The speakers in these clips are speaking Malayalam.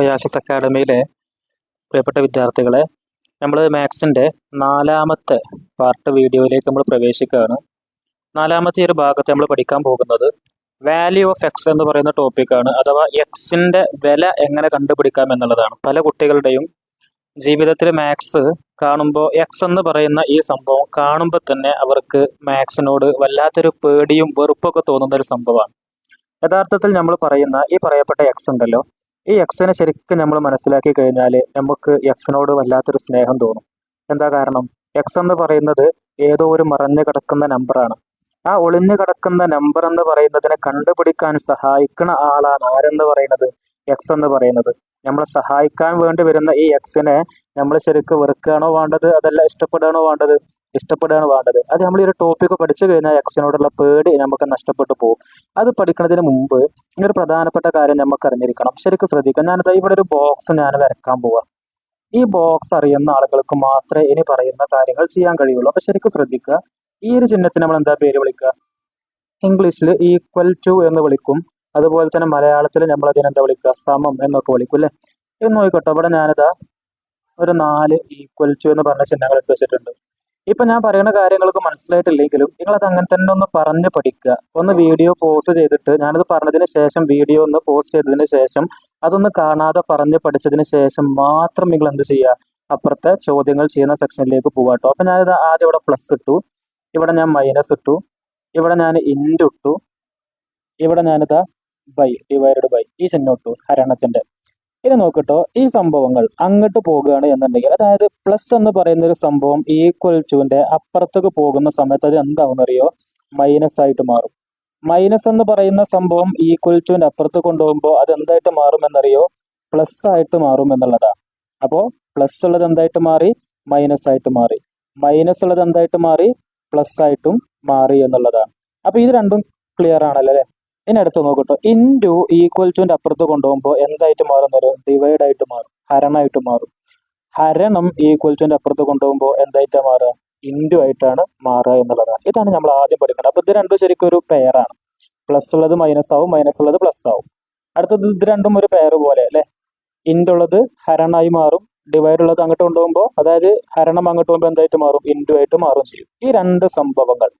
ഒയാസിസ് അക്കാഡമിയിലെ പ്രിയപ്പെട്ട വിദ്യാർത്ഥികളെ നമ്മൾ മാത്സിന്റെ നാലാമത്തെ പാർട്ട് വീഡിയോയിലേക്ക് നമ്മൾ പ്രവേശിക്കുകയാണ്. നാലാമത്തെ ഒരു ഭാഗത്ത് നമ്മൾ പഠിക്കാൻ പോകുന്നത് വാല്യൂ ഓഫ് എക്സ് എന്ന് പറയുന്ന ടോപ്പിക്കാണ് അഥവാ എക്സിന്റെ വില എങ്ങനെ കണ്ടുപിടിക്കാം എന്നുള്ളതാണ്. പല കുട്ടികളുടെയും ജീവിതത്തിൽ മാത്സ് കാണുമ്പോൾ എക്സ് എന്ന് പറയുന്ന ഈ സംഭവം കാണുമ്പോൾ തന്നെ അവർക്ക് മാത്സിനോട് വല്ലാത്തൊരു പേടിയും വെറുപ്പൊക്കെ തോന്നുന്ന ഒരു സംഭവമാണ്. യഥാർത്ഥത്തിൽ നമ്മൾ പറയുന്ന ഈ പറയപ്പെട്ട എക്സ് ഉണ്ടല്ലോ ഈ എക്സിനെ ശരിക്കും നമ്മൾ മനസ്സിലാക്കി കഴിഞ്ഞാൽ നമുക്ക് എക്സിനോട് വല്ലാത്തൊരു സ്നേഹം തോന്നും. എന്താ കാരണം? എക്സ് എന്ന് പറയുന്നത് ഏതോ ഒരു മറഞ്ഞു കിടക്കുന്ന നമ്പറാണ് ആ ഒളിഞ്ഞു കിടക്കുന്ന നമ്പർ എന്ന് പറയുന്നതിനെ കണ്ടുപിടിക്കാൻ സഹായിക്കുന്ന ആളാണ് ആരെന്ന് പറയുന്നത്? എക്സ് എന്ന് പറയുന്നത്. നമ്മൾ സഹായിക്കാൻ വേണ്ടി വരുന്ന ഈ എക്സിനെ നമ്മൾ ശരിക്കും വെറുക്കുകയാണോ വേണ്ടത്? അതല്ല ഇഷ്ടപ്പെടുകയാണോ വേണ്ടത്? ഇഷ്ടപ്പെടുകയാണ് വേണ്ടത്. അത് നമ്മൾ ഈ ഒരു ടോപ്പിക്ക് പഠിച്ചു കഴിഞ്ഞാൽ എക്സിനോടുള്ള പേടി നമുക്ക് നഷ്ടപ്പെട്ടു പോകും. അത് പഠിക്കുന്നതിന് മുമ്പ് ഒരു പ്രധാനപ്പെട്ട കാര്യം നമുക്ക് അറിഞ്ഞിരിക്കണം. ശരിക്കും ശ്രദ്ധിക്കാം ഞാനത് ഇവിടെ ഒരു ബോക്സ് ഞാൻ വരക്കാൻ പോവാം. ഈ ബോക്സ് അറിയുന്ന ആളുകൾക്ക് മാത്രമേ ഇനി പറയുന്ന കാര്യങ്ങൾ ചെയ്യാൻ കഴിയുള്ളൂ. അപ്പൊ ശരിക്കും ശ്രദ്ധിക്കുക. ഈ ഒരു ചിഹ്നത്തിന് നമ്മൾ എന്താ പേര് വിളിക്കുക? ഇംഗ്ലീഷിൽ ഈക്വൽ ടു എന്ന് വിളിക്കും. അതുപോലെ തന്നെ മലയാളത്തിൽ നമ്മൾ അതിനെന്താ വിളിക്കുക? സമം എന്നൊക്കെ വിളിക്കും അല്ലേ? ഇത് നോക്കിക്കോട്ടെ ഇവിടെ ഞാനിതാ ഒരു നാല് ഈക്വൽ ടു എന്ന് പറഞ്ഞ ചിഹ്നങ്ങൾ ഇട്ട് വെച്ചിട്ടുണ്ട്. ഇപ്പൊ ഞാൻ പറയുന്ന കാര്യങ്ങളൊക്കെ മനസ്സിലായിട്ടില്ലെങ്കിലും നിങ്ങൾ അത് അങ്ങനെ തന്നെ ഒന്ന് പറഞ്ഞ് പഠിക്കുക. ഒന്ന് വീഡിയോ പോസ്റ്റ് ചെയ്തിട്ട് ഞാനത് പറഞ്ഞതിന് ശേഷം വീഡിയോ ഒന്ന് പോസ്റ്റ് ചെയ്തതിന് ശേഷം അതൊന്ന് കാണാതെ പറഞ്ഞ് പഠിച്ചതിന് ശേഷം മാത്രം നിങ്ങൾ എന്ത് ചെയ്യുക? അപ്പുറത്തെ ചോദ്യങ്ങൾ ചെയ്യുന്ന സെക്ഷനിലേക്ക് പോവാട്ടോ അപ്പൊ ഞാനിത് ആദ്യം ഇവിടെ പ്ലസ് ഇട്ടു. ഇവിടെ ഞാൻ മൈനസ് ഇട്ടു. ഇവിടെ ഞാൻ ഇൻഡ് ഇട്ടു. ഇവിടെ ഞാനിതാ ബൈ ഡിവൈഡഡ് ബൈ ഈ ചിഹ്നം ഇട്ടു. ഹരണത്തിന്റെ ഇനി നോക്കട്ടോ ഈ സംഭവങ്ങൾ അങ്ങോട്ട് പോകുകയാണ് എന്നുണ്ടെങ്കിൽ അതായത് പ്ലസ് എന്ന് പറയുന്ന ഒരു സംഭവം ഈക്വൽ ടുവിന്റെ അപ്പുറത്തേക്ക് പോകുന്ന സമയത്ത് അത് എന്താവും അറിയോ മൈനസ് ആയിട്ട് മാറും. മൈനസ് എന്ന് പറയുന്ന സംഭവം ഈക്വൽ ടുവിന്റെ അപ്പുറത്ത് കൊണ്ടുപോകുമ്പോൾ അത് എന്തായിട്ട് മാറും എന്നറിയോ? പ്ലസ് ആയിട്ട് മാറും എന്നുള്ളതാണ്. അപ്പോ പ്ലസ് ഉള്ളത് എന്തായിട്ട് മാറി? മൈനസ് ആയിട്ട് മാറി. മൈനസ് ഉള്ളത് എന്തായിട്ട് മാറി? പ്ലസ് ആയിട്ടും മാറി എന്നുള്ളതാണ്. അപ്പൊ ഇത് രണ്ടും ക്ലിയർ ആണല്ലോ അല്ലെ? ഇനി അടുത്ത് നോക്കട്ടോ. ഇന്റു ഈക്വൽ ടുവിന്റെ അപ്പുറത്ത് കൊണ്ടുപോകുമ്പോൾ എന്തായിട്ട് മാറും മാറുന്നൊരു ഡിവൈഡ് ആയിട്ട് മാറും. ഹരണമായിട്ട് മാറും. ഹരണം ഈക്വൽ ടുവിന്റെ അപ്പുറത്ത് കൊണ്ടുപോകുമ്പോൾ എന്തായിട്ട് മാറുക? ഇന്റു ആയിട്ടാണ് മാറുക എന്നുള്ളതാണ്. ഇതാണ് നമ്മൾ ആദ്യം പഠിക്കേണ്ടത്. അപ്പൊ ഇത് രണ്ടും ശരിക്കും ഒരു പെയറാണ് പ്ലസ് ഉള്ളത് മൈനസ് ആവും മൈനസ് ഉള്ളത് പ്ലസ് ആവും. അടുത്തത് ഇത് രണ്ടും ഒരു പെയർ പോലെ അല്ലെ? ഇന്റു ഉള്ളത് ഹരണമായി മാറും. ഡിവൈഡ് ഉള്ളത് അങ്ങോട്ട് കൊണ്ടുപോകുമ്പോൾ അതായത് ഹരണം അങ്ങോട്ട് പോകുമ്പോൾ എന്തായിട്ട് മാറും? ഇന്റു ആയിട്ട് മാറും ചെയ്യും. ഈ രണ്ട് സംഭവങ്ങൾ.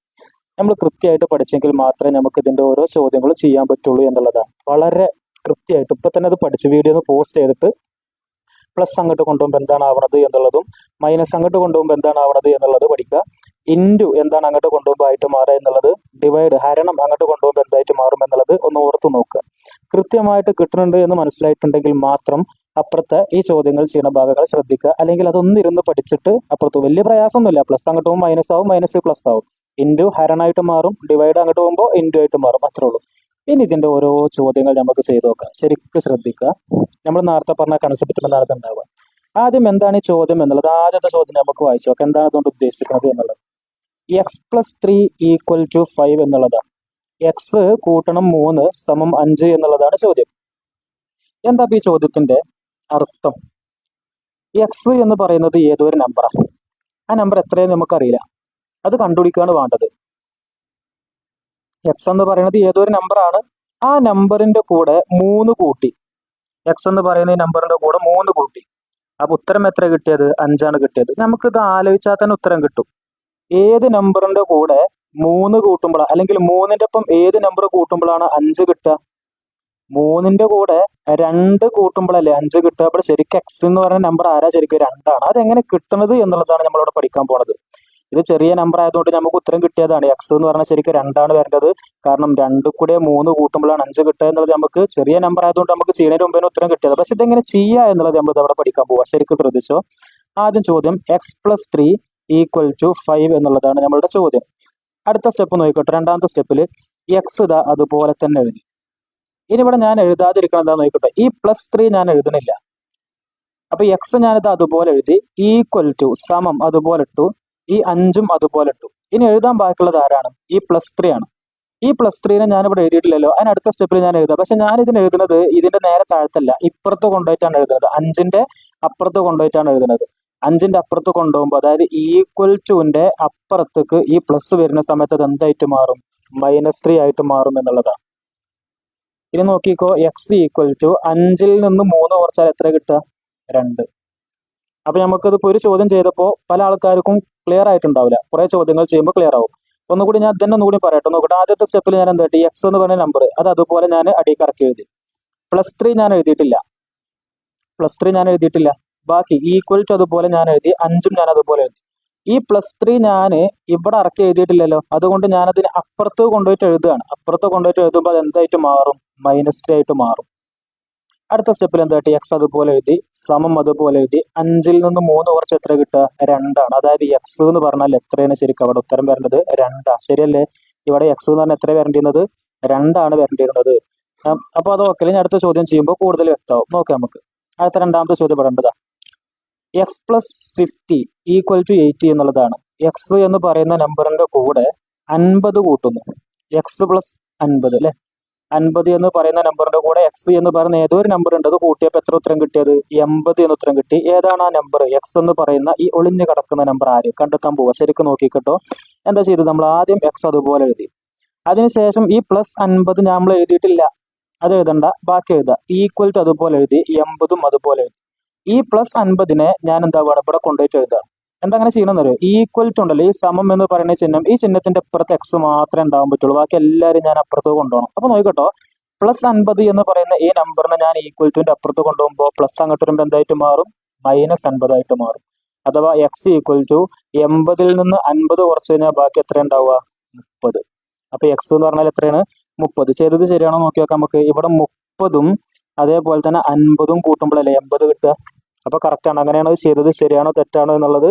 നമ്മൾ കൃത്യമായിട്ട് പഠിച്ചെങ്കിൽ മാത്രമേ നമുക്ക് ഇതിന്റെ ഓരോ ചോദ്യങ്ങളും ചെയ്യാൻ പറ്റുള്ളൂ എന്നുള്ളതാണ്. വളരെ കൃത്യമായിട്ട് ഇപ്പൊ തന്നെ അത് പഠിച്ച് വീഡിയോ ഒന്ന് പോസ്റ്റ് ചെയ്തിട്ട് പ്ലസ് അങ്ങോട്ട് കൊണ്ടുപോകുമ്പോൾ എന്താണ് ആവണത് എന്നുള്ളതും മൈനസ് അങ്ങോട്ട് കൊണ്ടുപോകുമ്പോൾ എന്താണ് ആവണത് എന്നുള്ളത് പഠിക്കുക. ഇന്റു എന്താണ് അങ്ങോട്ട് കൊണ്ടുപോകുമ്പോൾ ആയിട്ട് മാറുക എന്നുള്ളത് ഡിവൈഡ് ഹരണം അങ്ങോട്ട് കൊണ്ടുപോകുമ്പോൾ എന്തായിട്ട് മാറും എന്നുള്ളത് ഒന്ന് ഓർത്ത് നോക്കുക. കൃത്യമായിട്ട് കിട്ടുന്നുണ്ട് എന്ന് മനസ്സിലായിട്ടുണ്ടെങ്കിൽ മാത്രം അപ്പുറത്തെ ഈ ചോദ്യങ്ങൾ ചെയ്യുന്ന ഭാഗങ്ങൾ ശ്രദ്ധിക്കുക. അല്ലെങ്കിൽ അതൊന്നിരുന്ന് പഠിച്ചിട്ട് അപ്പുറത്ത് വലിയ പ്രയാസമൊന്നുമില്ല. പ്ലസ് അങ്ങോട്ട് പോകുമ്പോൾ മൈനസ് ആവും മൈനസ് പ്ലസ് ആവും. ഇന്റു ഹരണായിട്ട് മാറും ഡിവൈഡ് അങ്ങോട്ട് പോകുമ്പോൾ ഇന്റു ആയിട്ട് മാറും. അത്രേ ഉള്ളൂ ഇനി ഇതിന്റെ ഓരോ ചോദ്യങ്ങൾ നമുക്ക് ചെയ്തു നോക്കാം. ശരിക്കും ശ്രദ്ധിക്കുക. നമ്മൾ നേരത്തെ പറഞ്ഞ കൺസെപ്റ്റ് നേരത്തെ ഉണ്ടാവുക. ആദ്യം എന്താണ് ഈ ചോദ്യം എന്നുള്ളത്? ആദ്യത്തെ ചോദ്യം നമുക്ക് വായിച്ചു നോക്കാം. എന്താണ് അതുകൊണ്ട് ഉദ്ദേശിക്കുന്നത് എന്നുള്ളത്? X plus three equal to five എന്നുള്ളതാണ് എക്സ് കൂട്ടണം മൂന്ന് സമം അഞ്ച് എന്നുള്ളതാണ് ചോദ്യം. എന്താ ഈ ചോദ്യത്തിന്റെ അർത്ഥം? എക്സ് എന്ന് പറയുന്നത് ഏതൊരു നമ്പറാണ് ആ? നമ്പർ എത്രയെന്ന് നമുക്കറിയില്ല. അത് കണ്ടുപിടിക്കുകയാണ് വേണ്ടത്. എക്സ് എന്ന് പറയുന്നത് ഏതോ ഒരു നമ്പറാണ് ആ നമ്പറിന്റെ കൂടെ മൂന്ന് കൂട്ടി. എക്സ് എന്ന് പറയുന്ന ഈ നമ്പറിന്റെ കൂടെ മൂന്ന് കൂട്ടി. അപ്പൊ ഉത്തരം എത്ര കിട്ടിയത്? അഞ്ചാണ് കിട്ടിയത്. നമുക്കിത് ആലോചിച്ചാൽ തന്നെ ഉത്തരം കിട്ടും. ഏത് നമ്പറിന്റെ കൂടെ മൂന്ന് കൂട്ടുമ്പോഴാണ് അല്ലെങ്കിൽ മൂന്നിന്റെ ഒപ്പം ഏത് നമ്പർ കൂട്ടുമ്പോഴാണ് അഞ്ച് കിട്ടുക? മൂന്നിന്റെ കൂടെ രണ്ട് കൂട്ടുമ്പോഴല്ലേ അഞ്ച് കിട്ടുക? അപ്പോൾ ശരിക്കും എക്സ് എന്ന് പറയുന്ന നമ്പർ ആരാ? ശരിക്കും രണ്ടാണ്. അതെങ്ങനെ കിട്ടുന്നത് എന്നുള്ളതാണ് നമ്മളിവിടെ പഠിക്കാൻ പോണത്. ഇത് ചെറിയ നമ്പർ ആയതുകൊണ്ട് നമുക്ക് ഉത്തരം കിട്ടിയതാണ്. എക്സ് എന്ന് പറഞ്ഞാൽ ശരിക്കും രണ്ടാണ് വരേണ്ടത്. കാരണം രണ്ട് കൂടെ മൂന്ന് കൂട്ടുമ്പോഴാണ് അഞ്ച് കിട്ടുക എന്നുള്ളത് നമുക്ക് ചെറിയ നമ്പർ ആയതുകൊണ്ട് നമുക്ക് ചെയ്യുന്നതിന് മുമ്പേ ഉത്തരം കിട്ടിയത്. പക്ഷെ ഇതെങ്ങനെ ചെയ്യുക എന്നുള്ളത് നമ്മൾ അവിടെ പഠിക്കാൻ പോവാ. ശരിക്കും ശ്രദ്ധിച്ചോ. ആദ്യം ചോദ്യം X plus three equal to five എന്നുള്ളതാണ് നമ്മളുടെ ചോദ്യം. അടുത്ത സ്റ്റെപ്പ് നോക്കിക്കോട്ടെ. രണ്ടാമത്തെ സ്റ്റെപ്പിൽ എക്സ് ഇതാ അതുപോലെ തന്നെ എഴുതി. ഇനി ഇവിടെ ഞാൻ എഴുതാതിരിക്കണം എന്താ നോക്കിക്കോട്ടെ. ഈ പ്ലസ് ത്രീ ഞാൻ എഴുതണില്ല. അപ്പൊ എക്സ് ഞാനിത് അതുപോലെ എഴുതി. ഈക്വൽ ടു സമം അതുപോലെ ഇട്ടു. ഈ അഞ്ചും അതുപോലെ ഇട്ടു. ഇനി എഴുതാൻ ബാക്കിയുള്ളത് ആരാണ്? ഈ പ്ലസ് ത്രീ ആണ്. ഈ പ്ലസ് ത്രീനെ ഞാൻ ഇവിടെ എഴുതിയിട്ടില്ലല്ലോ. അതിന് അടുത്ത സ്റ്റെപ്പിൽ ഞാൻ എഴുതാം. പക്ഷെ ഞാൻ ഇതിന് എഴുതുന്നത് ഇതിന്റെ നേരെ താഴത്തല്ല. ഇപ്പുറത്ത് കൊണ്ടുപോയിട്ടാണ് എഴുതുന്നത്. അഞ്ചിന്റെ അപ്പുറത്ത് കൊണ്ടുപോയിട്ടാണ് എഴുതുന്നത്. അഞ്ചിന്റെ അപ്പുറത്ത് കൊണ്ടുപോകുമ്പോൾ അതായത് ഈക്വൽ ടുവിന്റെ അപ്പുറത്തേക്ക് ഈ പ്ലസ് വരുന്ന സമയത്ത് അത് എന്തായിട്ട് മാറും? മൈനസ് ത്രീ ആയിട്ട് മാറും എന്നുള്ളതാണ്. ഇനി നോക്കിക്കോ. എക്സ് ഈക്വൽ ടു അഞ്ചിൽ നിന്ന് മൂന്ന് കുറച്ചാൽ എത്ര കിട്ടുക? രണ്ട്. അപ്പൊ നമുക്കത് ഇപ്പോൾ ഒരു ചോദ്യം ചെയ്തപ്പോൾ പല ആൾക്കാർക്കും ക്ലിയർ ആയിട്ടുണ്ടാവില്ല. കുറെ ചോദ്യങ്ങൾ ചെയ്യുമ്പോൾ ക്ലിയർ ആവും. ഒന്നുകൂടി ഞാൻ തന്നെ ഒന്നുകൂടി പറയട്ടെ. നോക്കട്ടെ ആദ്യത്തെ സ്റ്റെപ്പിൽ ഞാൻ എന്താ ടി എക്സ് എന്ന് പറഞ്ഞ നമ്പർ അത് അതുപോലെ ഞാൻ അടിയിൽ കറക്കി എഴുതി. പ്ലസ് ത്രീ ഞാൻ എഴുതിയിട്ടില്ല. പ്ലസ് ത്രീ ഞാൻ എഴുതിയിട്ടില്ല. ബാക്കി ഈക്വൽ ടു അതുപോലെ ഞാൻ എഴുതി. അഞ്ചും ഞാൻ അതുപോലെ എഴുതി. ഈ പ്ലസ് ത്രീ ഞാൻ ഇവിടെ ഇറക്കി എഴുതിയിട്ടില്ലല്ലോ. അതുകൊണ്ട് ഞാൻ അതിന് അപ്പുറത്ത് കൊണ്ടുപോയിട്ട് എഴുതുകയാണ്. അപ്പുറത്ത് കൊണ്ടുപോയിട്ട് എഴുതുമ്പോൾ അത് എന്തായിട്ട് മാറും? മൈനസ് ത്രീ ആയിട്ട് മാറും. അടുത്ത സ്റ്റെപ്പിൽ എന്താ ടി എക്സ് അതുപോലെ എഴുതി സമം അതുപോലെ എഴുതി. അഞ്ചിൽ നിന്ന് മൂന്ന് കുറച്ച് എത്ര കിട്ടുക? രണ്ടാണ്. അതായത് എക്സ് എന്ന് പറഞ്ഞാൽ എത്രയാണ് ശരിക്കും അവിടെ ഉത്തരം വരേണ്ടത്? രണ്ടാണ്. ശരിയല്ലേ? ഇവിടെ എക്സ് എന്ന് പറഞ്ഞാൽ എത്ര വരേണ്ടിയിരുന്നത്? രണ്ടാണ് വരേണ്ടിയിരുന്നത്. അപ്പോൾ അപ്പൊ അത് ഓക്കെ ഇനി അടുത്ത ചോദ്യം ചെയ്യുമ്പോൾ കൂടുതൽ വ്യക്തമാവും. നോക്കാം നമുക്ക്. അടുത്ത രണ്ടാമത്തെ ചോദ്യം പറയേണ്ടതാ X plus fifty equal to eighty എന്നുള്ളതാണ്. എക്സ് എന്ന് പറയുന്ന നമ്പറിന്റെ കൂടെ അൻപത് കൂട്ടുന്നു. എക്സ് പ്ലസ് അൻപത് അല്ലെ? അൻപത് എന്ന് പറയുന്ന നമ്പറിന്റെ കൂടെ എക്സ് എന്ന് പറയുന്ന ഏതോ ഒരു നമ്പർ ഉണ്ട്? അത് കൂട്ടിയപ്പോൾ എത്ര ഉത്തരം കിട്ടിയത്? എൺപത് എന്ന് ഉത്തരം കിട്ടി. ഏതാണ് ആ നമ്പർ എക്സ് എന്ന് പറയുന്ന ഈ ഒളിഞ്ഞു കിടക്കുന്ന നമ്പർ ആര്? കണ്ടെത്താൻ പോവുക ശരിക്കും നോക്കിക്കട്ടോ. എന്താ ചെയ്തത്? നമ്മൾ ആദ്യം എക്സ് അതുപോലെ എഴുതി. അതിനുശേഷം ഈ പ്ലസ് അൻപത് നമ്മൾ എഴുതിയിട്ടില്ല. അത് എഴുതണ്ട. ബാക്കി എഴുതുക. ഈക്വൽ ടു അതുപോലെ എഴുതി. എൺപതും അതുപോലെ എഴുതി. ഈ പ്ലസ് അൻപതിനെ ഞാൻ എന്താ വേണം? ഇവിടെ കൊണ്ടുപോയിട്ട് എഴുതുക. എന്താ അങ്ങനെ ചെയ്യണമെന്ന് അറിയോ ഈക്വൽ ടു ഉണ്ടല്ലോ. ഈ സമം എന്ന് പറയുന്ന ചിഹ്നം ഈ ചിഹ്നത്തിന്റെ അപ്പുറത്ത് എക്സ് മാത്രമേ ഉണ്ടാവാൻ പറ്റുള്ളൂ. ബാക്കി എല്ലാവരും ഞാൻ അപ്പുറത്ത് കൊണ്ടുപോകണം. അപ്പൊ നോക്കട്ടോ പ്ലസ് അൻപത് എന്ന് പറയുന്ന ഈ നമ്പറിനെ ഞാൻ ഈക്വൽ ടുവിന്റെ അപ്പുറത്ത് കൊണ്ടുപോകുമ്പോൾ പ്ലസ് അങ്ങോട്ട് വരുമ്പോൾ എന്തായിട്ട് മാറും? മൈനസ് അൻപതായിട്ട് മാറും. അഥവാ എക്സ് ഈക്വൽ ടു എൺപതിൽ നിന്ന് അൻപത് കുറച്ച് കഴിഞ്ഞാൽ ബാക്കി എത്ര ഉണ്ടാവുക? മുപ്പത്. അപ്പൊ എക്സ് എന്ന് പറഞ്ഞാൽ എത്രയാണ്? മുപ്പത്. ചെറുത് ശരിയാണോ? നോക്കി നോക്കാം നമുക്ക്. ഇവിടെ മുപ്പതും അതേപോലെ തന്നെ അൻപതും കൂട്ടുമ്പോഴല്ലേ എൺപത് കിട്ടുക? അപ്പൊ കറക്റ്റ് ആണ്. അങ്ങനെയാണ് ചെയ്തത് ശരിയാണോ തെറ്റാണോ എന്നുള്ളത്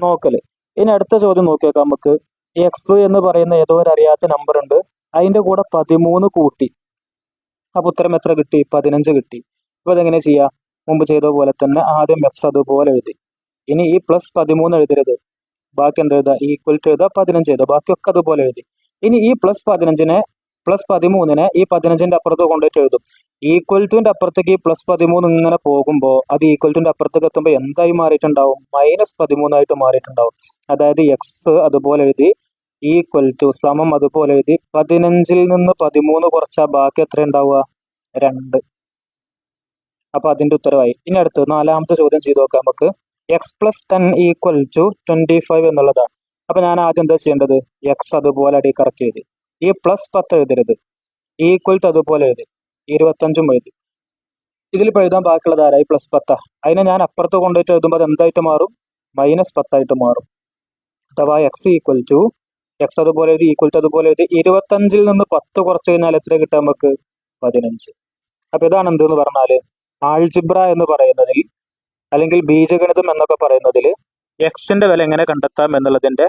നോക്കൽ. ഇനി അടുത്ത ചോദ്യം നോക്കിയേക്കാം നമുക്ക്. എക്സ് എന്ന് പറയുന്ന ഏതോ ഒരു അറിയാത്ത നമ്പർ ഉണ്ട്. അതിന്റെ കൂടെ പതിമൂന്ന് കൂട്ടി. അപ്പൊ ഉത്തരം എത്ര കിട്ടി? പതിനഞ്ച് കിട്ടി. അപ്പൊ അതെങ്ങനെ ചെയ്യാം? മുമ്പ് ചെയ്ത പോലെ തന്നെ ആദ്യം എക്സ് അതുപോലെ എഴുതി. ഇനി ഈ പ്ലസ് പതിമൂന്ന് എഴുതരുത്. ബാക്കി എന്താ എഴുതുക ഈക്വൽ ടു എഴുതുക പതിനഞ്ച് എഴുതുക ബാക്കിയൊക്കെ അതുപോലെ എഴുതി. ഇനി ഈ പ്ലസ് പതിനഞ്ചിനെ പ്ലസ് പതിമൂന്നിനെ ഈ പതിനഞ്ചിന്റെ അപ്പുറത്ത് കൊണ്ടുപോയിട്ട് എഴുതും. ഈക്വൽ ടുവിന്റെ അപ്പുറത്തേക്ക് പ്ലസ് പതിമൂന്ന് ഇങ്ങനെ പോകുമ്പോൾ അത് ഈക്വൽ ടുവിന്റെ അപ്പുറത്തേക്ക് എത്തുമ്പോൾ എന്തായി മാറിയിട്ടുണ്ടാവും? മൈനസ് പതിമൂന്നായിട്ട് മാറിയിട്ടുണ്ടാവും. അതായത് എക്സ് അതുപോലെ എഴുതി ഈക്വൽ ടു സമം അതുപോലെ എഴുതി പതിനഞ്ചിൽ നിന്ന് പതിമൂന്ന് കുറച്ചാൽ ബാക്കി എത്ര ഉണ്ടാവുക? രണ്ട്. അപ്പൊ അതിന്റെ ഉത്തരവായി. ഇനി അടുത്ത് നാലാമത്തെ ചോദ്യം ചെയ്ത് നോക്കാം നമുക്ക്. X plus ten equal to twenty five എന്നുള്ളതാണ്. അപ്പൊ ഞാൻ ആദ്യം എന്താ ചെയ്യേണ്ടത്? എക്സ് അതുപോലെ അടി കറക്റ്റ് എഴുതി. ഈ പ്ലസ് പത്ത് എഴുതരുത്. ഈക്വൽ ടു അതുപോലെ എഴുതി. ഇരുപത്തഞ്ചും എഴുതി. ഇതിൽ ഇപ്പൊ എഴുതാൻ ബാക്കിയുള്ളത് ആരായി പ്ലസ് പത്താ. അതിനെ ഞാൻ അപ്പുറത്ത് കൊണ്ടുപോയിട്ട് എഴുതുമ്പോൾ അത് എന്തായിട്ട് മാറും? മൈനസ് പത്തായിട്ട് മാറും. അഥവാ എക്സ് ഈക്വൽ ടു എക്സ് അതുപോലെ എഴുതി ഈക്വൽ ടു അതുപോലെ എഴുതി ഇരുപത്തഞ്ചിൽ നിന്ന് പത്ത് കുറച്ച് കഴിഞ്ഞാൽ എത്ര കിട്ടും നമുക്ക്? പതിനഞ്ച്. അപ്പൊ ഇതാണ് എന്തെന്ന് പറഞ്ഞാൽ ആൾജിബ്ര എന്ന് പറയുന്നതിൽ അല്ലെങ്കിൽ ബീജഗണിതം എന്നൊക്കെ പറയുന്നതിൽ എക്സിന്റെ വില എങ്ങനെ കണ്ടെത്താം എന്നുള്ളതിന്റെ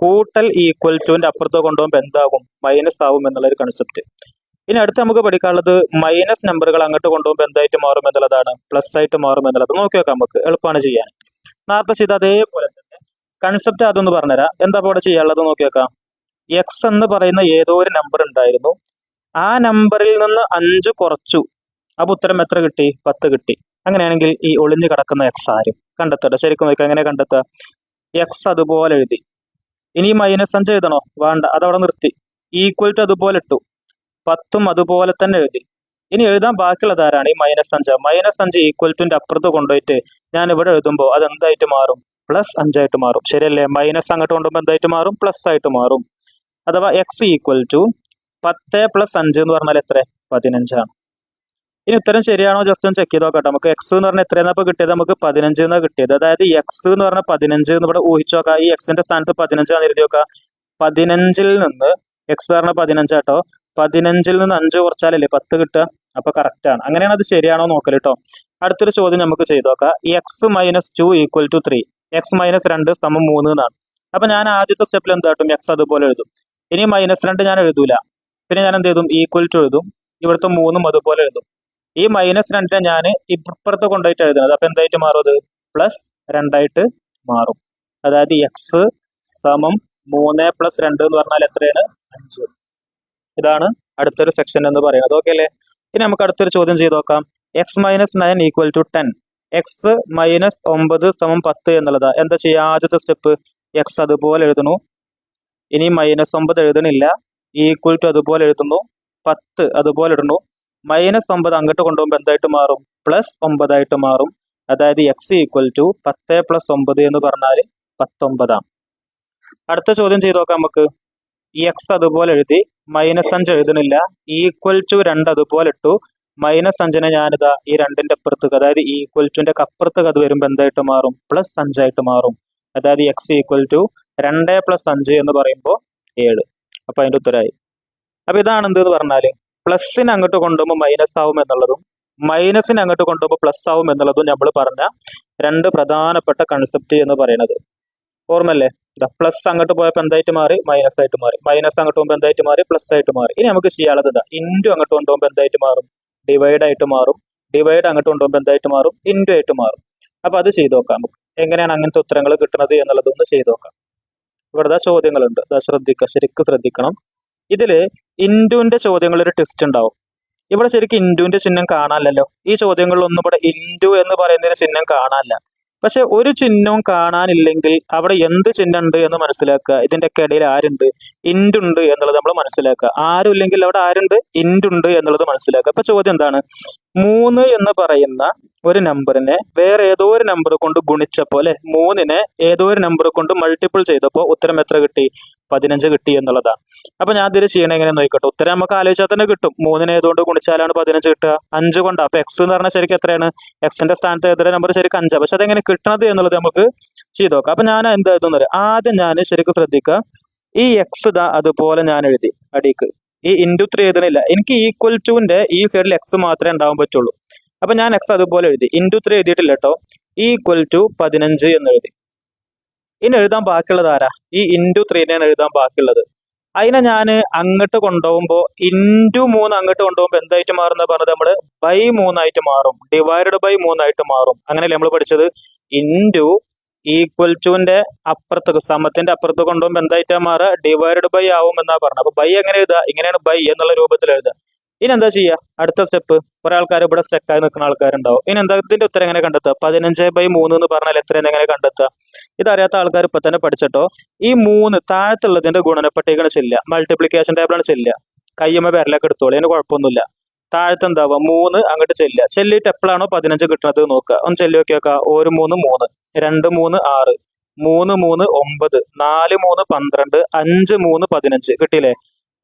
കൂട്ടൽ ഈക്വൽ ടുവിന്റെ അപ്പുറത്ത് കൊണ്ടുപോകുമ്പോൾ എന്താകും? മൈനസ് ആവും എന്നുള്ള ഒരു കൺസെപ്റ്റ് ഇനി അടുത്ത് നമുക്ക് പഠിക്കാനുള്ളത് മൈനസ് നമ്പറുകൾ അങ്ങോട്ട് കൊണ്ടുപോകുമ്പോൾ എന്തായിട്ട് മാറും എന്നുള്ളതാണ്. പ്ലസ് ആയിട്ട് മാറും എന്നുള്ളത്. നോക്കി വെക്കാം നമുക്ക്. എളുപ്പമാണ് ചെയ്യാൻ. നേരത്തെ ചെയ്ത അതേപോലെ തന്നെ കൺസെപ്റ്റ് അതൊന്ന് പറഞ്ഞുതരാം. എന്താ ഇവിടെ ചെയ്യാനുള്ളത് നോക്കി വെക്കാം. എക്സ് എന്ന് പറയുന്ന ഏതോ ഒരു നമ്പർ ഉണ്ടായിരുന്നു. ആ നമ്പറിൽ നിന്ന് അഞ്ച് കുറച്ചു. അപ്പൊ ഉത്തരം എത്ര കിട്ടി? പത്ത് കിട്ടി. അങ്ങനെയാണെങ്കിൽ ഈ ഒളിഞ്ഞു കിടക്കുന്ന എക്സ് ആരും കണ്ടെത്തട്ടെ ശരിക്കും നോക്കാം എങ്ങനെ കണ്ടെത്തുക? എക്സ് അതുപോലെ എഴുതി. ഇനി മൈനസ് അഞ്ച് എഴുതണോ? വേണ്ട. അതവിടെ നിർത്തി. ഈക്വൽ ടു അതുപോലെ ഇട്ടു. പത്തും അതുപോലെ തന്നെ എഴുതി. ഇനി എഴുതാൻ ബാക്കിയുള്ളത് ആരാണ്? ഈ മൈനസ് അഞ്ച്. മൈനസ് അഞ്ച് ഈക്വൽ ടുന്റെ അപ്പുറത്ത് കൊണ്ടുപോയിട്ട് ഞാൻ ഇവിടെ എഴുതുമ്പോൾ അത് എന്തായിട്ട് മാറും? പ്ലസ് അഞ്ചായിട്ട് മാറും. ശരിയല്ലേ? മൈനസ് അങ്ങോട്ട് കൊണ്ടുപോകുമ്പോൾ എന്തായിട്ട് മാറും? പ്ലസ് ആയിട്ട് മാറും. അഥവാ എക്സ് ഈക്വൽ ടു പത്ത് പ്ലസ് അഞ്ച് എന്ന് പറഞ്ഞാൽ എത്ര? പതിനഞ്ചാണ് ഇനി ഉത്തരം ശരിയാണോ? ജസ്റ്റ് ഒന്ന് ചെക്ക് ചെയ്ത് നോക്കട്ടെ. നമുക്ക് എക്സ് എന്ന് പറഞ്ഞാൽ എത്രയാണ് അപ്പോൾ കിട്ടിയത് നമുക്ക് പതിനഞ്ച് എന്നാണ് കിട്ടിയത്. അതായത് എക്സ് എന്ന് പറഞ്ഞാൽ പതിനഞ്ച് എന്ന് ഇവിടെ ഊഹിച്ചു നോക്കാം. ഈ എക്സിന്റെ സ്ഥാനത്ത് പതിനഞ്ചാന്ന് എഴുതി നോക്കാം. പതിനഞ്ചിൽ നിന്ന് എക്സ് പറഞ്ഞ പതിനഞ്ചാട്ടോ പതിനഞ്ചിൽ നിന്ന് അഞ്ച് കുറച്ചാലല്ലേ പത്ത് കിട്ടുക? അപ്പൊ കറക്റ്റ് ആണ്. അങ്ങനെയാണ് അത് ശരിയാണോ നോക്കൽ കേട്ടോ അടുത്തൊരു ചോദ്യം നമുക്ക് ചെയ്തു നോക്കാം. X minus two equal to three X minus രണ്ട് സമം മൂന്ന് എന്നാണ്. അപ്പൊ ഞാൻ ആദ്യത്തെ സ്റ്റെപ്പിൽ എന്താട്ടും എക്സ് അതുപോലെ എഴുതും. ഇനി മൈനസ് രണ്ട് ഞാൻ എഴുതൂല. പിന്നെ ഞാൻ എന്ത് ചെയ്തും ഈക്വൽ ടു എഴുതും. ഇവിടുത്തെ മൂന്നും അതുപോലെ എഴുതും. ഈ മൈനസ് രണ്ടിനെ ഞാൻ ഇപ്പുറത്ത് കൊണ്ടുപോയിട്ട് എഴുതുന്നത് അപ്പൊ എന്തായിട്ട് മാറും പ്ലസ് രണ്ടായിട്ട് മാറും. അതായത് എക്സ് സമം മൂന്ന് പ്ലസ് രണ്ട് എന്ന് പറഞ്ഞാൽ എത്രയാണ്? അഞ്ച്. ഇതാണ് അടുത്തൊരു സെക്ഷൻ എന്ന് പറയുന്നത്. ഓക്കെ അല്ലേ? ഇനി നമുക്ക് അടുത്തൊരു ചോദ്യം ചെയ്ത് നോക്കാം. X minus nine equal to ten X minus ഒമ്പത് സമം പത്ത് എന്നുള്ളതാ. എന്താ ചെയ്യുക ആദ്യത്തെ സ്റ്റെപ്പ് എക്സ് അതുപോലെ എഴുതുന്നു. ഇനി മൈനസ് ഒമ്പത് എഴുതണില്ല. ഈക്വൽ ടു അതുപോലെ എഴുതുന്നു. പത്ത് അതുപോലെ ഇടുന്നു. മൈനസ് ഒമ്പത് അങ്ങോട്ട് കൊണ്ടുപോകുമ്പോൾ എന്തായിട്ട് മാറും? പ്ലസ് ഒമ്പതായിട്ട് മാറും. അതായത് എക്സ് ഈക്വൽ ടു പത്ത് പ്ലസ് ഒമ്പത് എന്ന് പറഞ്ഞാൽ പത്തൊമ്പതാണ് അടുത്ത ചോദ്യം ചെയ്ത് നോക്കാം നമുക്ക്. എക്സ് അതുപോലെ എഴുതി മൈനസ് അഞ്ച് എഴുതണില്ല. ഈക്വൽ ടു രണ്ട് അതുപോലെ ഇട്ടു. മൈനസ് അഞ്ചിനെ ഞാനിതാ ഈ രണ്ടിന്റെ അപ്പുറത്തേക്ക് അതായത് ഈക്വൽ ടുന്റെ അപ്പുറത്തേക്ക് അത് വരുമ്പോൾ എന്തായിട്ട് മാറും? പ്ലസ് അഞ്ചായിട്ട് മാറും. അതായത് എക്സ് ഈക്വൽ ടു രണ്ട് പ്ലസ് അഞ്ച് എന്ന് പറയുമ്പോൾ ഏഴ്. അപ്പൊ അതിന്റെ ഉത്തരമായി അപ്പൊ ഇതാണ് എന്ത് പറഞ്ഞാൽ പ്ലസിന് അങ്ങോട്ട് കൊണ്ടുപോകുമ്പോൾ മൈനസ് ആവും എന്നുള്ളതും മൈനസിന് അങ്ങോട്ട് കൊണ്ടുപോകുമ്പോൾ പ്ലസ് ആവും എന്നുള്ളതും നമ്മൾ പറഞ്ഞ രണ്ട് പ്രധാനപ്പെട്ട കൺസെപ്റ്റ് എന്ന് പറയുന്നത്. ഓർമ്മല്ലേ ഇതാ പ്ലസ് അങ്ങോട്ട് പോയപ്പോൾ എന്തായിട്ട് മാറി? മൈനസ് ആയിട്ട് മാറി. മൈനസ് അങ്ങോട്ട് പോകുമ്പോൾ എന്തായിട്ട് മാറി? പ്ലസ് ആയിട്ട് മാറി. ഇനി നമുക്ക് ചെയ്യാനുള്ളത് ഇതാ ഇന്റു അങ്ങോട്ട് കൊണ്ടുപോകുമ്പോൾ എന്തായിട്ട് മാറും? ഡിവൈഡ് ആയിട്ട് മാറും. ഡിവൈഡ് അങ്ങോട്ട് കൊണ്ടുപോകുമ്പോൾ എന്തായിട്ട് മാറും? ഇന്റു ആയിട്ട് മാറും. അപ്പൊ അത് ചെയ്ത് നോക്കാം നമുക്ക്. എങ്ങനെയാണ് അങ്ങനത്തെ ഉത്തരങ്ങൾ കിട്ടുന്നത് എന്നുള്ളത് ഒന്ന് ചെയ്ത് നോക്കാം. ഇവിടെ ചോദ്യങ്ങളുണ്ട്. ശ്രദ്ധിക്കുക ശരിക്കും ശ്രദ്ധിക്കണം. ഇതിൽ ഇന്റുവിന്റെ ചോദ്യങ്ങൾ ഒരു ടെസ്റ്റ് ഉണ്ടാവും. ഇവിടെ ശരിക്കും ഇന്റുവിന്റെ ചിഹ്നം കാണാനല്ലോ ഈ ചോദ്യങ്ങളിലൊന്നും ഇവിടെ ഇന്റു എന്ന് പറയുന്നതിന് ചിഹ്നം കാണാനില്ല. പക്ഷെ ഒരു ചിഹ്നവും കാണാനില്ലെങ്കിൽ അവിടെ എന്ത് ചിഹ്നം ഉണ്ട് എന്ന് മനസ്സിലാക്കുക. ഇതിന്റെ ഒക്കെ ഇടയിൽ ആരുണ്ട്? ഇൻഡുണ്ട് എന്നുള്ളത് നമ്മൾ മനസ്സിലാക്കുക. ആരും ഇല്ലെങ്കിൽ അവിടെ ആരുണ്ട്? ഇൻഡുണ്ട് എന്നുള്ളത് മനസ്സിലാക്കുക. അപ്പൊ ചോദ്യം എന്താണ്? മൂന്ന് എന്ന് പറയുന്ന ഒരു നമ്പറിനെ വേറെ ഏതോ ഒരു നമ്പർ കൊണ്ട് ഗുണിച്ചപ്പോൾ അല്ലെ? മൂന്നിനെ ഏതോ ഒരു നമ്പർ കൊണ്ട് മൾട്ടിപ്പിൾ ചെയ്തപ്പോൾ ഉത്തരം എത്ര കിട്ടി? പതിനഞ്ച് കിട്ടി എന്നുള്ളതാണ്. അപ്പൊ ഞാൻ ഇതിൽ ചെയ്യണ എങ്ങനെ നോക്കട്ടെ. ഉത്തരം നമുക്ക് ആലോചിച്ചാൽ തന്നെ കിട്ടും. മൂന്നിന് ഏതുകൊണ്ട് ഗുണിച്ചാലാണ് പതിനഞ്ച് കിട്ടുക? അഞ്ച് കൊണ്ട്. അപ്പൊ എക്സ് എന്ന് പറഞ്ഞാൽ ശരിക്കും എത്രയാണ്? എക്സിന്റെ സ്ഥാനത്ത് എത്ര നമ്പർ ശരിക്കും അഞ്ചാണ് പക്ഷെ അതെങ്ങനെ കിട്ടണത് എന്നുള്ളത് നമുക്ക് ചെയ്ത് നോക്കാം. അപ്പൊ ഞാൻ എന്താ എഴുതുന്നത് ആദ്യം ഞാൻ ശരിക്കും ശ്രദ്ധിക്കുക ഈ എക്സ് ഇതാ അതുപോലെ ഞാൻ എഴുതി. അടിക്ക്. ഈ ഇന്റു ത്രീ എഴുതണില്ല എനിക്ക് ഈക്വൽ ടുവിന്റെ ഈ സൈഡിൽ എക്സ് മാത്രമേ ഉണ്ടാവാൻ പറ്റുള്ളൂ. അപ്പൊ ഞാൻ എക്സ് അതുപോലെ എഴുതി. ഇന്റു ത്രീ എഴുതിയിട്ടില്ല കേട്ടോ ഈക്വൽ ടു പതിനഞ്ച് എന്ന് എഴുതി. ഇനി എഴുതാൻ ബാക്കിയുള്ളത് ആരാ? ഈ ഇന്റു ത്രീനെയാണ് എഴുതാൻ ബാക്കിയുള്ളത്. അതിനെ ഞാൻ അങ്ങോട്ട് കൊണ്ടുപോകുമ്പോൾ ഇന്റു മൂന്ന് അങ്ങോട്ട് കൊണ്ടുപോകുമ്പോൾ എന്തായിട്ട് മാറുന്ന പറഞ്ഞത് നമ്മൾ ബൈ മൂന്നായിട്ട് മാറും. ഡിവൈഡഡ് ബൈ മൂന്നായിട്ട് മാറും. അങ്ങനെയല്ലേ നമ്മൾ പഠിച്ചത്? ഇന്റു ഈക്വൽ ടുവിന്റെ അപ്പുറത്ത് സമത്തിന്റെ അപ്പുറത്ത് കൊണ്ടുപോകുമ്പോൾ എന്തായിട്ടാ മാറുക? ഡിവൈഡഡ് ബൈ ആവും എന്നാ പറഞ്ഞത്. അപ്പൊ ബൈ എങ്ങനെ എഴുതുക? ഇങ്ങനെയാണ് ബൈ എന്നുള്ള രൂപത്തിൽ എഴുതുക. ഇനി എന്താ ചെയ്യുക അടുത്ത സ്റ്റെപ്പ് കുറെ ആൾക്കാർ ഇവിടെ സ്റ്റക്കായി നിൽക്കുന്ന ആൾക്കാരുണ്ടാവും. ഇനി എന്താ ഇതിന്റെ ഉത്തരം എങ്ങനെ കണ്ടെത്തുക? പതിനഞ്ച് ബൈ മൂന്ന് എന്ന് പറഞ്ഞാൽ എത്രയെന്ന് എങ്ങനെ കണ്ടെത്തുക? ഇതറിയാത്ത ആൾക്കാർ ഇപ്പൊ തന്നെ പഠിച്ചിട്ടോ? ഈ മൂന്ന് താഴത്തുള്ളതിന്റെ ഗുണനപ്പട്ടികയാണ് ചെല്ലുക. മൾട്ടിപ്ലിക്കേഷൻ ടേബിളാണ് ചെല്ലുക. കയ്യമ്മ പേരിലൊക്കെ എടുത്തോളൂ. അതിന് കുഴപ്പമൊന്നുമില്ല. താഴത്ത് എന്താവുക മൂന്ന് അങ്ങോട്ട് ചെല്ലുക. ചെല്ലിയിട്ട് എപ്പോഴാണോ പതിനഞ്ച് കിട്ടുന്നത് നോക്കുക. ഒന്ന് ചെല്ലി നോക്കി നോക്കുക. ഒരു മൂന്ന് മൂന്ന്. രണ്ട് മൂന്ന് ആറ്. മൂന്ന് മൂന്ന് ഒമ്പത്. നാല് മൂന്ന് പന്ത്രണ്ട്. അഞ്ച് മൂന്ന് പതിനഞ്ച്. കിട്ടിയില്ലേ?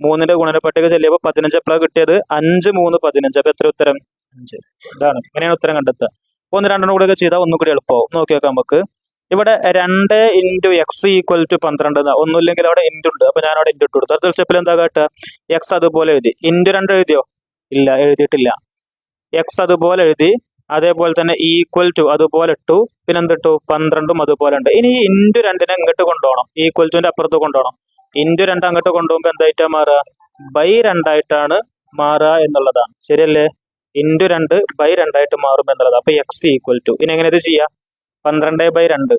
മൂന്നിന്റെ ഗുണനപ്പട്ടിക ചെല്ലിയപ്പോൾ പതിനഞ്ച് എപ്പോഴാണ് കിട്ടിയത്? അഞ്ച് മൂന്ന് പതിനഞ്ച്. അപ്പൊ എത്ര ഉത്തരം? അഞ്ച്. ഇതാണ്. ഇങ്ങനെയാണ് ഉത്തരം കണ്ടെത്തുക? ഒന്ന് രണ്ടെണ്ണം കൂടെ ചെയ്താൽ ഒന്നും കൂടി എളുപ്പമാവും. നോക്കി നോക്കാം നമുക്ക്. ഇവിടെ രണ്ട് ഇന്റു എക്സ് ഈക്വൽ ടു പന്ത്രണ്ട് ഒന്നുമില്ലെങ്കിൽ അവിടെ ഇന്റു ഉണ്ട്. അപ്പൊ ഞാൻ അവിടെ ഇന്റു ഇട്ട് കൊടുത്തു. അടുത്ത സ്റ്റെപ്പിൽ എന്താ കാട്ടുക? എക്സ് അതുപോലെ എഴുതി. ഇന്റു രണ്ട് എഴുതിയോ? ഇല്ല എഴുതിയിട്ടില്ല. എക്സ് അതുപോലെ എഴുതി. അതേപോലെ തന്നെ ഈക്വൽ ടു അതുപോലെ ഇട്ടു. പിന്നെ എന്തിട്ടു പന്ത്രണ്ടും അതുപോലെ ഉണ്ട്. ഇനി ഇന്റു രണ്ടിനെ ഇങ്ങോട്ട് കൊണ്ടുപോകണം. ഈക്വൽ ടുവിന്റെ അപ്പുറത്ത് കൊണ്ടുപോകണം. ഇന്റു രണ്ട് അങ്ങോട്ട് കൊണ്ടുപോകുമ്പോൾ എന്തായിട്ടാ മാറുക ബൈ രണ്ടായിട്ടാണ് മാറുക എന്നുള്ളതാണ് ശരിയല്ലേ? ഇന്റു രണ്ട് ബൈ രണ്ടായിട്ട് മാറും എന്നുള്ളത്. അപ്പൊ എക്സ് ഈക്വൽ ടു ഇനി എങ്ങനെ ഇത് ചെയ്യാം? പന്ത്രണ്ട് ബൈ രണ്ട്.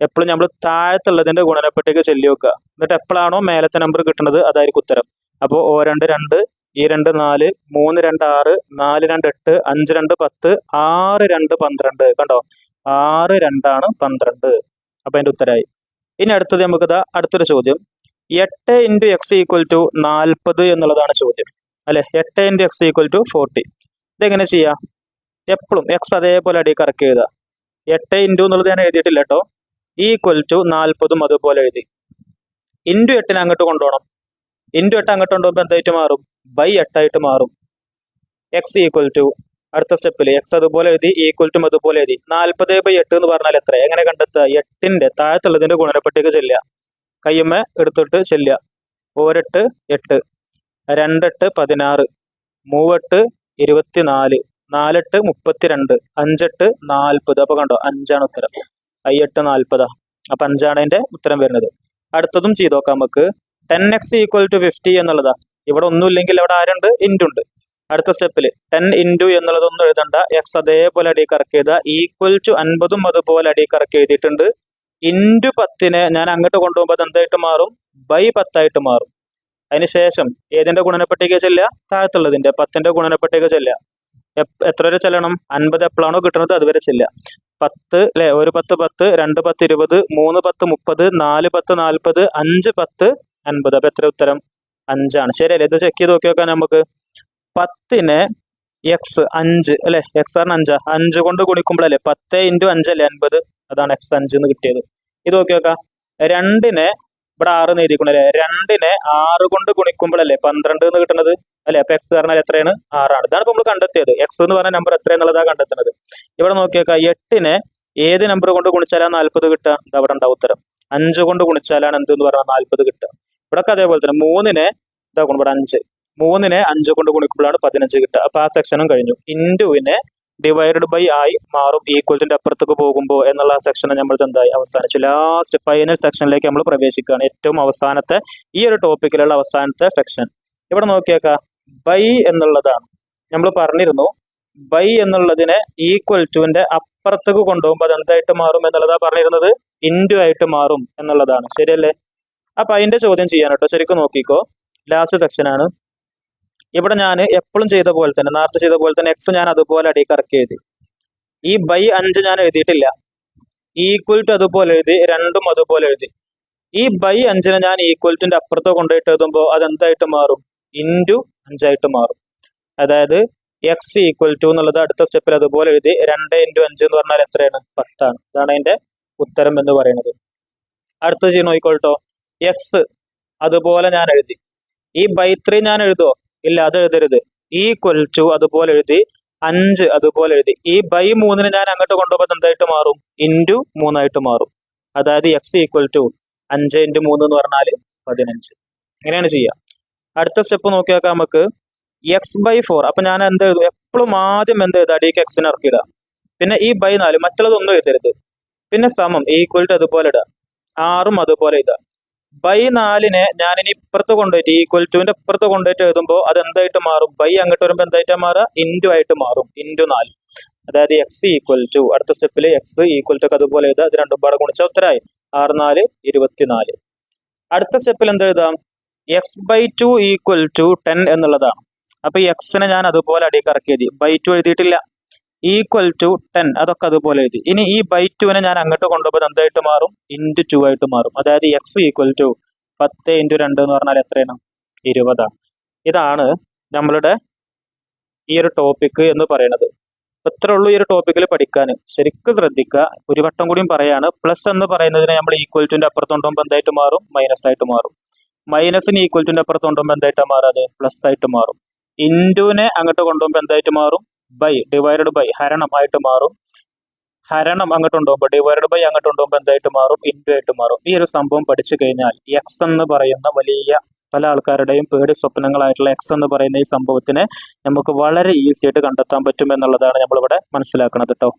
എപ്പോഴും നമ്മൾ താഴത്തുള്ളതിന്റെ ഗുണനപ്പട്ടിക ചൊല്ലി വെക്കുക. എന്നിട്ട് എപ്പോഴാണോ മേലത്തെ നമ്പർ കിട്ടുന്നത് അതായിരിക്കും ഉത്തരം. അപ്പോൾ ഓ രണ്ട് രണ്ട് ഈ രണ്ട് നാല് മൂന്ന് രണ്ട് ആറ് നാല് രണ്ട് എട്ട് അഞ്ച് രണ്ട് പത്ത് ആറ് രണ്ട് പന്ത്രണ്ട്. കണ്ടോ? ആറ് രണ്ടാണ് പന്ത്രണ്ട്. അപ്പൊ അതിന്റെ ഉത്തരമായി ഇനി അടുത്തത് നമുക്ക് അടുത്തൊരു ചോദ്യം. എട്ട് ഇന്റു എക്സ് ഈക്വൽ ടു നാൽപ്പത് എന്നുള്ളതാണ് ചോദ്യം. അല്ലെ? എട്ട് into X equal to forty. ഇതെങ്ങനെ ചെയ്യാം? എപ്പോഴും എക്സ് അതേപോലെ അടി കറക്റ്റ് എഴുതുക എട്ട് ഇന്റു എന്നുള്ളത് ഞാൻ എഴുതിയിട്ടില്ല കേട്ടോ. ഈക്വൽ ടു നാൽപ്പതും അതുപോലെ എഴുതി. ഇന്റു എട്ടിനെ അങ്ങോട്ട് കൊണ്ടുപോകണം. ഇന്റു എട്ട് അങ്ങോട്ട് കൊണ്ടുപോകുമ്പോൾ എന്തായിട്ട് മാറും? ബൈ എട്ടായിട്ട് മാറും. എക്സ് ഈക്വൽ ടു അടുത്ത സ്റ്റെപ്പിൽ എക്സ് അതുപോലെ എഴുതി ഈക്വൽ ടു അതുപോലെ എഴുതി. നാൽപ്പത് ബൈ എട്ട് എന്ന് പറഞ്ഞാൽ എത്ര എങ്ങനെ കണ്ടെത്തുക? എട്ടിന്റെ താഴത്തുള്ളതിന്റെ ഗുണനപ്പട്ടിക ചെല്ലുക. കയ്യമ്മ എടുത്തിട്ട് ചെല്ലുക. ഒരെട്ട് എട്ട്. രണ്ടെട്ട് പതിനാറ്. മൂവെട്ട് ഇരുപത്തിനാല്. നാലെട്ട് മുപ്പത്തിരണ്ട്. അഞ്ചെട്ട് നാൽപ്പത്. അപ്പൊ കണ്ടോ അഞ്ചാണ് ഉത്തരം. അയ്യെട്ട് നാൽപ്പതാ. അപ്പൊ അഞ്ചാണ് അതിന്റെ ഉത്തരം വരുന്നത്. അടുത്തതും ചെയ്തു നോക്കാം നമുക്ക്. Ten X equal to fifty എന്നുള്ളതാ. ഇവിടെ ഒന്നുമില്ലെങ്കിൽ അവിടെ ആരുണ്ട്? ഇന്റു ഉണ്ട്. അടുത്ത സ്റ്റെപ്പിൽ ടെൻ ഇന്റു എന്നുള്ളതൊന്നും എഴുതണ്ട. എക്സ് അതേപോലെ അടി കറക്റ്റ് ചെയ്ത ഈക്വൽ ടു അൻപതും അതുപോലെ അടി കറക്റ്റ് ചെയ്തിട്ടുണ്ട് ഇന്റു പത്തിനെ ഞാൻ അങ്ങോട്ട് കൊണ്ടുപോകുമ്പോൾ അത് എന്തായിട്ട് മാറും? ബൈ പത്തായിട്ട് മാറും. അതിനുശേഷം ഏതിന്റെ ഗുണനപ്പട്ടിക ചെല്ലുക? താഴത്തുള്ളതിന്റെ. പത്തിന്റെ ഗുണനപ്പട്ടിക ചെല്ലുക. എത്ര വരെ ചെല്ലണം? അൻപത് എപ്പോഴാണോ കിട്ടുന്നത് അതുവരെ ചെല്ലുക. പത്ത് അല്ലെ? ഒരു പത്ത് പത്ത് രണ്ട് പത്ത് ഇരുപത് മൂന്ന് പത്ത് മുപ്പത് നാല് പത്ത് നാൽപ്പത് അഞ്ച് പത്ത് അൻപത്. അപ്പൊ എത്ര ഉത്തരം? അഞ്ചാണ്. ശരിയല്ലേ? ഇത് ചെക്ക് ചെയ്ത് നോക്കി നോക്കാം നമുക്ക്. പത്തിനെ എക്സ് അഞ്ച് അല്ലെ? എക്സ് ആറിന് അഞ്ചാ. അഞ്ച് കൊണ്ട് ഗുണിക്കുമ്പോഴല്ലേ? പത്ത് ഇന്റു അഞ്ചല്ലേ? അൻപത്. അതാണ് എക്സ് അഞ്ച് എന്ന് കിട്ടിയത്. ഇത് നോക്കി നോക്കാം. രണ്ടിനെ ഇവിടെ ആറ് എഴുതിക്കണം അല്ലെ? രണ്ടിനെ ആറ് കൊണ്ട് ഗുണിക്കുമ്പോഴല്ലേ പന്ത്രണ്ട് എന്ന് കിട്ടുന്നത്? അല്ലെ? അപ്പൊ എക്സ് പറഞ്ഞാൽ എത്രയാണ്? ആറാണ്. ഇതാണ് നമ്മൾ കണ്ടെത്തിയത്. എക്സ് എന്ന് പറഞ്ഞ നമ്പർ എത്ര എന്നുള്ളതാണ് കണ്ടെത്തുന്നത്. ഇവിടെ നോക്കിയേക്കാം എട്ടിനെ ഏത് നമ്പർ കൊണ്ട് ഗുണിച്ചാലാണ് നാൽപ്പത് കിട്ടുക? ഇത് അവിടെ ഉണ്ടാവും ഉത്തരം. അഞ്ച് കൊണ്ട് ഗുണിച്ചാലാണ് എന്ത് എന്ന് പറഞ്ഞാൽ നാൽപ്പത് കിട്ടുക. ഇവിടെ അതേപോലെ തന്നെ മൂന്നിനെ ഇതാക്കണം ഇവിടെ അഞ്ച്. മൂന്നിനെ അഞ്ച് കൊണ്ട് ഗുണിക്കുമ്പോഴാണ് പതിനഞ്ച് കിട്ടുക. അപ്പൊ ആ സെക്ഷനും കഴിഞ്ഞു. ഇന്റുവിനെ ഡിവൈഡഡ് ബൈ ആയി മാറും ഈക്വൽറ്റിന്റെ അപ്പുറത്തേക്ക് പോകുമ്പോൾ എന്നുള്ള സെക്ഷനെ നമ്മൾ എന്തായി അവസാനിച്ചു. ലാസ്റ്റ് ഫൈനൽ സെക്ഷനിലേക്ക് നമ്മൾ പ്രവേശിക്കുകയാണ്. ഏറ്റവും അവസാനത്തെ ഈ ഒരു ടോപ്പിക്കിലുള്ള അവസാനത്തെ സെക്ഷൻ ഇവിടെ നോക്കിയേക്കാം. ബൈ എന്നുള്ളതാണ്. നമ്മൾ പറഞ്ഞിരുന്നു. ബൈ എന്നുള്ളതിനെ ഈക്വൽ ടുവിന്റെ അപ്പുറത്തേക്ക് കൊണ്ടുപോകുമ്പോൾ അത് എന്തായിട്ട് മാറും എന്നുള്ളതാ പറഞ്ഞിരുന്നത്. ഇൻഡു ആയിട്ട് മാറും എന്നുള്ളതാണ്. ശരിയല്ലേ? അപ്പൊ അതിന്റെ ചോദ്യം ചെയ്യാൻ കേട്ടോ. ശരിക്കും നോക്കിക്കോ. ലാസ്റ്റ് സെക്ഷനാണ് ഇവിടെ ഞാൻ എപ്പോഴും ചെയ്ത പോലെ തന്നെ നേരത്തെ ചെയ്ത പോലെ തന്നെ എക്സ് ഞാൻ അതുപോലെ അടി കറക്റ്റ് എഴുതി. ഈ ബൈ അഞ്ച് ഞാൻ എഴുതിയിട്ടില്ല. ഈക്വൽ ടു അതുപോലെ എഴുതി രണ്ടും അതുപോലെ എഴുതി. ഈ ബൈ അഞ്ചിനെ ഞാൻ ഈക്വൽ ടുന്റെ അപ്പുറത്ത് കൊണ്ടുപോയിട്ട് എഴുതുമ്പോൾ അത് എന്തായിട്ട് മാറും? ഇന്റു അഞ്ചായിട്ട് മാറും. അതായത് എക്സ് ഈക്വൽ ടു എന്നുള്ളത് അടുത്ത സ്റ്റെപ്പിൽ അതുപോലെ എഴുതി രണ്ട് ഇന്റു അഞ്ച് എന്ന് പറഞ്ഞാൽ എത്രയാണ്? പത്താണ്. ഇതാണ് അതിന്റെ ഉത്തരം എന്ന് പറയുന്നത്. അടുത്ത ചെയ്യണം നോക്കിക്കോട്ടോ എക്സ് അതുപോലെ ഞാൻ എഴുതി. ഈ ബൈ ത്രീ ഞാൻ എഴുതുമോ ഇല്ല അത് എഴുതരുത്. ഈക്വൽ ടു അതുപോലെ എഴുതി അഞ്ച് അതുപോലെ എഴുതി. ഈ ബൈ മൂന്നിന് ഞാൻ അങ്ങോട്ട് കൊണ്ടുപോകുമ്പോൾ എന്തായിട്ട് മാറും? ഇന്റു മൂന്നായിട്ട് മാറും. അതായത് എക്സ് ഈക്വൽ ടു അഞ്ച് ഇന്റു മൂന്ന് എന്ന് പറഞ്ഞാൽ പതിനഞ്ച്. ഇങ്ങനെയാണ് ചെയ്യുക അടുത്ത സ്റ്റെപ്പ് നോക്കി നോക്കാം നമുക്ക്. എക്സ് ബൈ ഫോർ അപ്പൊ ഞാൻ എന്ത് എഴുതും? എപ്പോഴും ആദ്യം എന്ത് എഴുതുക അടിയിക്ക് എക്സിന് ഇറക്കിയിടുക പിന്നെ ഈ ബൈ നാല്. മറ്റുള്ളതൊന്നും എഴുതരുത്. പിന്നെ സമം ഈക്വൽ ടു അതുപോലെ ഇടുക ആറും അതുപോലെ ഇടുക ബൈ നാലിനെ ഇനി ഇപ്പുറത്ത് കൊണ്ടുപോയിട്ട് ഈക്വൽ ടുവിന്റെ ഇപ്പുറത്ത് കൊണ്ടുപോയിട്ട് എഴുതുമ്പോൾ അത് എന്തായിട്ട് മാറും? ബൈ അങ്ങോട്ട് വരുമ്പോൾ എന്തായിട്ട് മാറുക? ഇന്റു ആയിട്ട് മാറും. ഇന്റു നാല്. അതായത് എക്സ് ഈക്വൽ ടു അടുത്ത സ്റ്റെപ്പിൽ എക്സ് ഈക്വൽ ടു അതുപോലെ എഴുതുക. അത് രണ്ടും പാടെ ഗുണിച്ച ഉത്തരായി. ആറ് നാല് ഇരുപത്തിനാല്. അടുത്ത സ്റ്റെപ്പിൽ എന്ത് എഴുതാം X by two equal to ten എന്നുള്ളതാണ്. അപ്പൊ എക്സിനെ ഞാൻ അതുപോലെ അടിയിൽ കറക്കി എഴുതി. ബൈ ടു എഴുതിയിട്ടില്ല. ഈക്വൽ ടു ടെൻ അതൊക്കെ അതുപോലെ എഴുതി. ഇനി ഈ ബൈ ടുവിനെ ഞാൻ അങ്ങോട്ട് കൊണ്ടുപോകുമ്പോൾ എന്തായിട്ട് മാറും? ഇന്റു ടു ആയിട്ട് മാറും. അതായത് എക്സ് ഈക്വൽ ടു പത്ത് ഇന്റു രണ്ട് എന്ന് പറഞ്ഞാൽ എത്രയാണ്? ഇരുപതാണ്. ഇതാണ് നമ്മളുടെ ഈ ഒരു ടോപ്പിക് എന്ന് പറയുന്നത്. ഇത്ര ഉള്ളൂ ഈ ഒരു ടോപ്പിക്കിൽ പഠിക്കാൻ. ശരിക്കും ശ്രദ്ധിക്കുക. ഒരു വട്ടം കൂടിയും പറയാണ്. പ്ലസ് എന്ന് പറയുന്നതിനെ നമ്മൾ ഈക്വൽ ടുവിന്റെ അപ്പുറത്ത് കൊണ്ടുപോകുമ്പോൾ എന്തായിട്ട് മാറും? മൈനസ് ആയിട്ട് മാറും. മൈനസിന് ഈക്വൽ ടുവിന്റെ അപ്പുറത്ത് കൊണ്ടുപോകുമ്പോൾ എന്തായിട്ട് മാറാതെ? പ്ലസ് ആയിട്ട് മാറും. ഇന്റുവിനെ അങ്ങോട്ട് കൊണ്ടുപോകുമ്പോൾ എന്തായിട്ട് മാറും? ബൈ ഡിവൈഡഡ് ബൈ ഹരണം ആയിട്ട് മാറും. ഹരണം അങ്ങോട്ട് ഉണ്ടാകുമ്പോൾ ഡിവൈഡഡ് ബൈ അങ്ങോട്ട് ഉണ്ടാകുമ്പോൾ എന്തായിട്ട് മാറും? ഇന്റു ആയിട്ട് മാറും. ഈ ഒരു സംഭവം പഠിച്ചു കഴിഞ്ഞാൽ എക്സ് എന്ന് പറയുന്ന വലിയ പല ആൾക്കാരുടെയും പേടി സ്വപ്നങ്ങളായിട്ടുള്ള എക്സ് എന്ന് പറയുന്ന ഈ സംഭവത്തിനെ നമുക്ക് വളരെ ഈസി ആയിട്ട് കണ്ടെത്താൻ പറ്റും എന്നുള്ളതാണ് നമ്മളിവിടെ മനസ്സിലാക്കുന്നത് കേട്ടോ